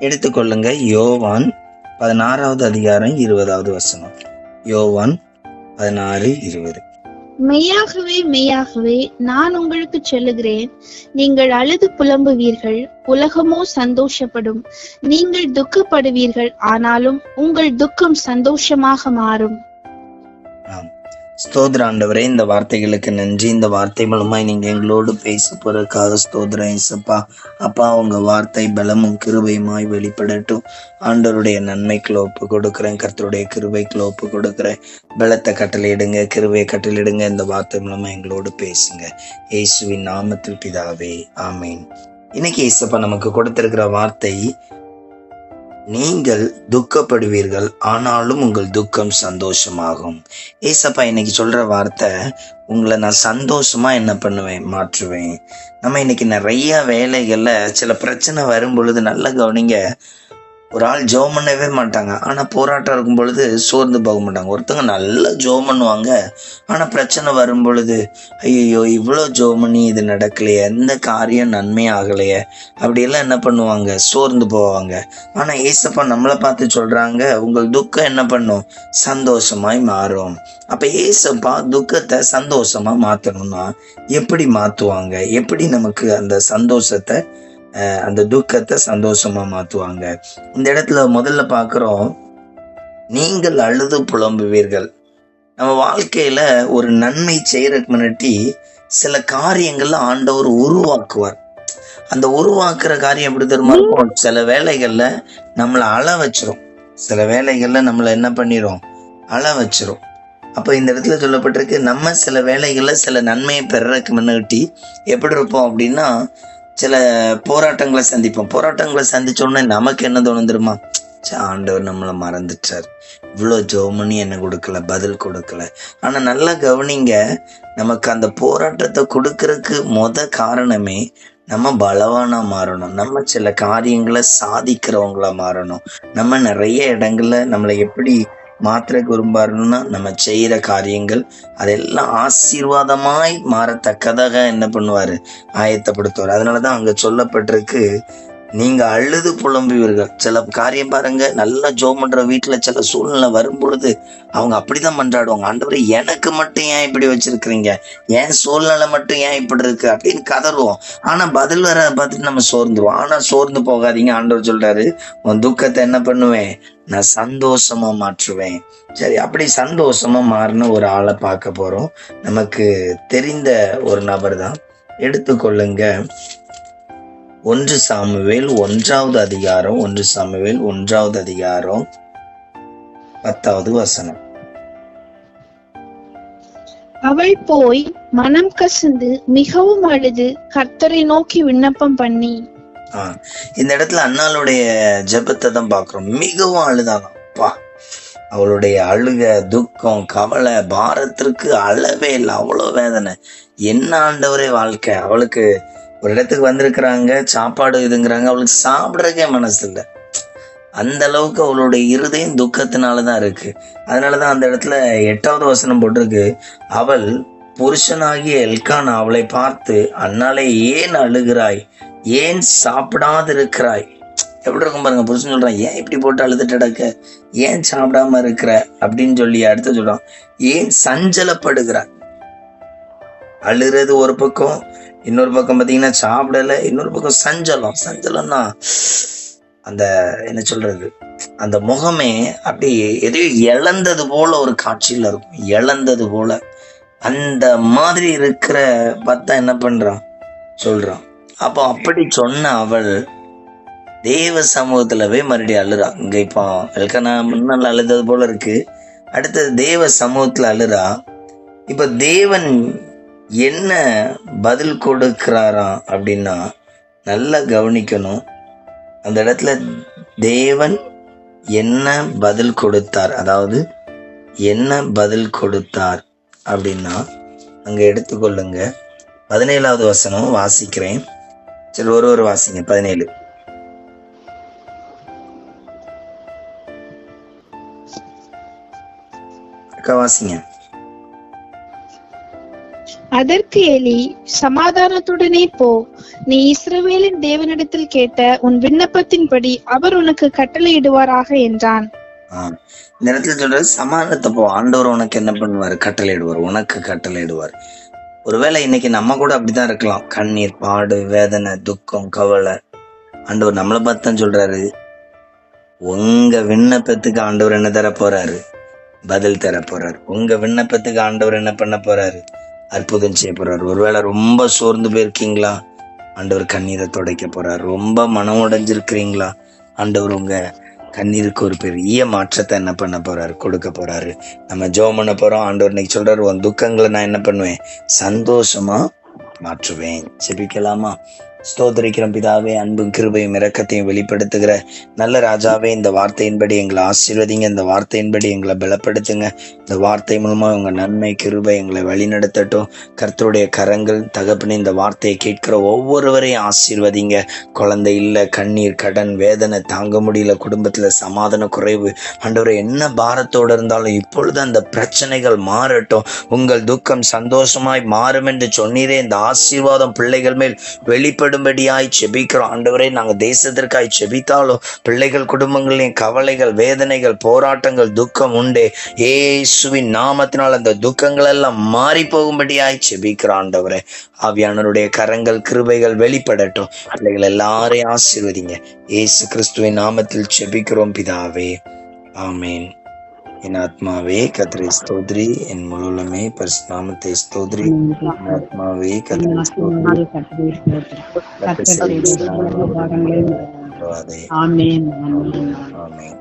எடுத்துக்கொள்ளுங்க. யோவான் பதினாறாவது அதிகாரம் இருபதாவது வசனம். யோவான் பதினாறு இருபது. மெய்யாகவே மெய்யாகவே நான் உங்களுக்கு சொல்லுகிறேன். நீங்கள் அழுது புலம்புவீர்கள் உலகமோ சந்தோஷப்படும். நீங்கள் துக்கப்படுவீர்கள் ஆனாலும் உங்கள் துக்கம் சந்தோஷமாக மாறும். ஸ்தோத்திர ஆண்டவரே இந்த வார்த்தைகளுக்கு நன்றி. இந்த வார்த்தை மூலமாய் நீங்க எங்களோடு பேச போறதுக்காக ஸ்தோத்திரம் இயேசப்பா. அப்பா உங்க வார்த்தை பலமும் கிருபையுமாய் வெளிப்படட்டும். ஆண்டவருடைய நன்மைக்குள்ள ஒப்பு கொடுக்குறேன். கர்த்தருடைய கிருபைக்குள்ள ஒப்பு கொடுக்குறேன். பலத்தை கட்டளையிடுங்க கிருபையை கட்டளையிடுங்க இந்த வார்த்தை மூலமா எங்களோடு பேசுங்க. இயேசுவின் நாமத்தில் பிதாவே ஆமீன். இன்னைக்கு இயேசப்பா நமக்கு கொடுத்திருக்கிற வார்த்தை நீங்கள் துக்கப்படுவீர்கள் ஆனாலும் உங்கள் துக்கம் சந்தோஷமாகும். ஏசப்பா இன்னைக்கு சொல்ற வார்த்தை உங்களை நான் சந்தோஷமா என்ன பண்ணுவேன் மாற்றுவேன். நம்ம இன்னைக்கு நிறைய வேலைகள்ல சில பிரச்சனை வரும் பொழுது நல்லா கவனிங்க ஒரு ஆள் ஜோம் பண்ணவே மாட்டாங்க. ஆனால் போராட்டம் இருக்கும் பொழுது சோர்ந்து போக மாட்டாங்க. ஒருத்தவங்க நல்லா ஜோம் பண்ணுவாங்க. ஆனால் பிரச்சனை வரும் பொழுது ஐயோ இவ்வளோ ஜோம் பண்ணி இது நடக்கலையே எந்த காரியம் நன்மையே ஆகலையே? அப்படியெல்லாம் என்ன பண்ணுவாங்க? சோர்ந்து போவாங்க. ஆனால் ஏசப்பா நம்மளை பார்த்து சொல்கிறாங்க உங்கள் துக்கம் என்ன பண்ணும்? சந்தோஷமாய் மாறும். அப்போ ஏசப்பா துக்கத்தை சந்தோஷமா மாற்றணும்னா எப்படி மாற்றுவாங்க எப்படி நமக்கு அந்த சந்தோஷத்தை அந்த துக்கத்தை சந்தோஷமா மாத்துவாங்க. இந்த இடத்துல முதல்ல பாக்குறோம் நீங்கள் அழுது புலம்புவீர்கள். நம்ம வாழ்க்கையில ஒரு நன்மை செய்யறதுக்கு முன்னாடி சில காரியங்கள்ல ஆண்டவர் உருவாக்குவார். அந்த உருவாக்குற காரியம் எப்படி தெரியுமா இருக்கும்? சில வேலைகள்ல நம்மளை அழ வச்சிரும். சில வேலைகள்ல நம்மளை என்ன பண்ணிரும்? அழ வச்சிரும். அப்ப இந்த இடத்துல சொல்லப்பட்டிருக்கு நம்ம சில வேலைகள்ல சில நன்மையை பெறறதுக்கு முன்னாடி எப்படி இருப்போம் அப்படின்னா சில போராட்டங்களை சந்திப்போம். போராட்டங்களை சந்திச்ச உடனே நமக்கு என்ன தோணும் தெரியுமா? ஆண்டவர் நம்மளை மறந்துட்டார். இவ்வளோ ஜோமனி என்ன கொடுக்கல பதில் கொடுக்கல. ஆனால் நல்லா கவனிங்க நமக்கு அந்த போராட்டத்தை கொடுக்கறதுக்கு முத காரணமே நம்ம பலவானா மாறணும். நம்ம சில காரியங்களை சாதிக்கிறவங்களா மாறணும். நம்ம நிறைய இடங்கள்ல நம்மளை எப்படி மாத்திரை விரும்பாருன்னா நம்ம செய்கிற காரியங்கள் அதெல்லாம் ஆசீர்வாதமாய் மாறத்தக்கதாக என்ன பண்ணுவார்? ஆயத்தப்படுத்துவார். அதனாலதான் அங்கே சொல்லப்பட்டிருக்கு நீங்க அழுது புலம்புவீர்கள். சில காரியம் பாருங்க நல்லா ஜோ பண்ற வீட்டுல சில சூழ்நிலை வரும் பொழுது அவங்க அப்படிதான் மன்றாடுவாங்க. ஆண்டவரை எனக்கு மட்டும் ஏன் இப்படி வச்சிருக்கிறீங்க? ஏன் சூழ்நிலை மட்டும் ஏன் இப்படி இருக்கு? அப்படின்னு கதறுவோம். ஆனா பதில் வர பார்த்துட்டு நம்ம சோர்ந்துருவோம். ஆனா சோர்ந்து போகாதீங்க ஆண்டவர் சொல்றாரு உன் துக்கத்தை என்ன பண்ணுவேன்? நான் சந்தோஷமா மாற்றுவேன். சரி அப்படி சந்தோஷமா மாறின ஒரு ஆளை பார்க்க போறோம். நமக்கு தெரிந்த ஒரு நபர் தான் எடுத்துக்கொள்ளுங்க. ஒன்று சாமுவேல் ஒன்றாவது அதிகாரம் ஒன்று சாமுவேல் ஒன்றாவது அதிகாரம் பத்தாவது வசனம். அவள் போய் மனம் கசந்து மிகவும் அழுது கர்த்தரை நோக்கி விண்ணப்பம் பண்ணி. இந்த இடத்துல அண்ணாளுடைய ஜெபத்தை தான் பார்க்கிறோம். மிகவும் அழுதாங்க அப்பா அவளுடைய அழுக துக்கம் கவலை பாரத்திற்கு அளவே இல்லை. அவ்வளோ வேதனை. என்ன ஆண்டவரே வாழ்க்கை. அவளுக்கு ஒரு இடத்துக்கு வந்திருக்கிறாங்க சாப்பாடு இதுங்கிறாங்க அவளுக்கு சாப்பிட்றதுக்கே மனசு இல்லை அந்த அளவுக்கு அவளுடைய இருதயம் துக்கத்தினால தான் இருக்கு. அதனாலதான் அந்த இடத்துல எட்டாவது வசனம் போட்டிருக்கு அவள் புருஷனாகிய எல்கான் அவளை பார்த்து அன்னாலே ஏன் அழுகிறாய்? ஏன் சாப்பிடாதிருக்கிறாய்? எப்படி இருக்கும் பாருங்க புருஷன் சொல்றான் ஏன் இப்படி போட்டு அழுதுட்டு கிடக்க? ஏன் சாப்பிடாம இருக்கிற? அப்படின்னு சொல்லி அடுத்து சொல்றான் ஏன் சஞ்சலப்படுகிறாய்? அழுறது ஒரு பக்கம் இன்னொரு பக்கம் பார்த்தீங்கன்னா சாப்பிடல இன்னொரு பக்கம் சஞ்சலம். சஞ்சலம்னா அந்த என்ன சொல்றது அந்த முகமே அப்படியே எதையோ இழந்தது போல ஒரு காட்சியில் இருக்கும். இழந்தது போல. அந்த மாதிரி இருக்கிற பார்த்தா என்ன பண்றான்? சொல்றான். அப்போ அப்படி சொன்ன அவள் தேவ சமூகத்துல போய் மறுபடியும் அழுறா. இங்க இப்போ எல்கனா முன்னால் அழுதது போல இருக்கு. அடுத்தது தேவ சமூகத்துல அழுறா. இப்போ தேவன் என்ன பதில் கொடுக்கிறாராம் அப்படின்னா நல்லா கவனிக்கணும். அந்த இடத்துல தேவன் என்ன பதில் கொடுத்தார்? அதாவது என்ன பதில் கொடுத்தார் அப்படின்னா அங்கே எடுத்துக்கொள்ளுங்க. பதினேழாவது வசனம் வாசிக்கிறேன். சரி ஒரு ஒரு வாசிங்க. பதினேழு. அக்கா வாசிங்க. அதற்கு எலி சமாதானத்துடனே போ. நீ இஸ்ரவேலின் தேவனிடத்தில் கேட்ட உன் விண்ணப்பத்தின்படி அவர் உனக்கு கட்டளையிடுவாராக என்றான். ஆஹ் இந்த இடத்துல சொல்றது சமாதானத்தை போ. ஆண்டவர் உனக்கு என்ன பண்ணுவார்? கட்டளையிடுவார். உனக்கு கட்டளையிடுவார். ஒருவேளை இன்னைக்கு நம்ம கூட அப்படிதான் இருக்கலாம். கண்ணீர் பாடு வேதனை துக்கம் கவலை. ஆண்டவர் நம்மளை பார்த்து தான் சொல்றாரு. உங்க விண்ணப்பத்துக்கு ஆண்டவர் என்ன தர போறாரு பதில் தர போறாரு உங்க விண்ணப்பத்துக்கு ஆண்டவர் என்ன பண்ண போறாரு? அற்புதம் செய்ய போறார். ஒருவேளை ரொம்ப சோர்ந்து போயிருக்கீங்களா? ஆண்டவர் கண்ணீரை துடைக்க போறார். ரொம்ப மனம் உடைஞ்சிருக்கிறீங்களா? ஆண்டவர் உங்க கண்ணீருக்கு ஒரு பெரிய மாற்றத்தை என்ன பண்ண போறாரு? கொடுக்க போறாரு. நம்ம ஜோம் பண்ண போறோம். ஆண்டவர் இன்னைக்கு சொல்றாரு உன் துக்கங்களை நான் என்ன பண்ணுவேன்? சந்தோஷமா மாற்றுவேன். செபிக்கலாமா ஸ்தோத்திரிக்கிறோம் பிதாவே அன்பும் கிருபையும் இறக்கத்தையும் வெளிப்படுத்துகிற நல்ல ராஜாவே இந்த வார்த்தையின்படி எங்களை ஆசீர்வதிங்க இந்த வார்த்தையின்படி எங்களை பலப்படுத்துங்க. இந்த வார்த்தை மூலமா உங்க நன்மை கிருபை எங்களை வழிநடத்தட்டும். கர்த்தருடைய கரங்கள் தகப்பனே இந்த வார்த்தையை கேட்கிற ஒவ்வொருவரையும் ஆசீர்வதிங்க. குழந்தை இல்லை கண்ணீர் கடன் வேதனை தாங்க முடியல குடும்பத்துல சமாதான குறைவு. அண்டவரை என்ன பாரத்தோட இருந்தாலும் இப்பொழுது அந்த பிரச்சனைகள் மாறட்டும். உங்கள் துக்கம் சந்தோஷமாய் மாறும் என்று சொன்னீரே இந்த ஆசீர்வாதம் பிள்ளைகள் மேல் வெளிப்படும்படியாய் செபிக்கிறோம். ஆண்டவரே நாங்கள் தேசத்திற்காய் செபித்தாலும் பிள்ளைகள் குடும்பங்களின் கவலைகள் வேதனைகள் போராட்டங்கள் துக்கம் உண்டே. ஏசுவின் நாமத்தினால் அந்த துக்கங்கள் எல்லாம் மாறி போகும்படியாய் செபிக்கிறோம் ஆண்டவரே. ஆவியானவருடைய கரங்கள் கிருபைகள் வெளிப்படட்டும். பிள்ளைகள் எல்லாரையும் ஆசீர்வதிங்க. ஏசு கிறிஸ்துவின் நாமத்தில் செபிக்கிறோம் பிதாவே. ஆமேன். என் ஆத்மாவே கத்திரை ஸ்தோத்ரி என் முழுலமே பரிசுநாமத்தை ஸ்தோத்ரி என் ஆத்மாவே கத்திரை ஸ்தோத்ரி கர்த்தர் செய்த சகல உபகாரங்களையும் மறவாதே. ஆமென் ஆமென்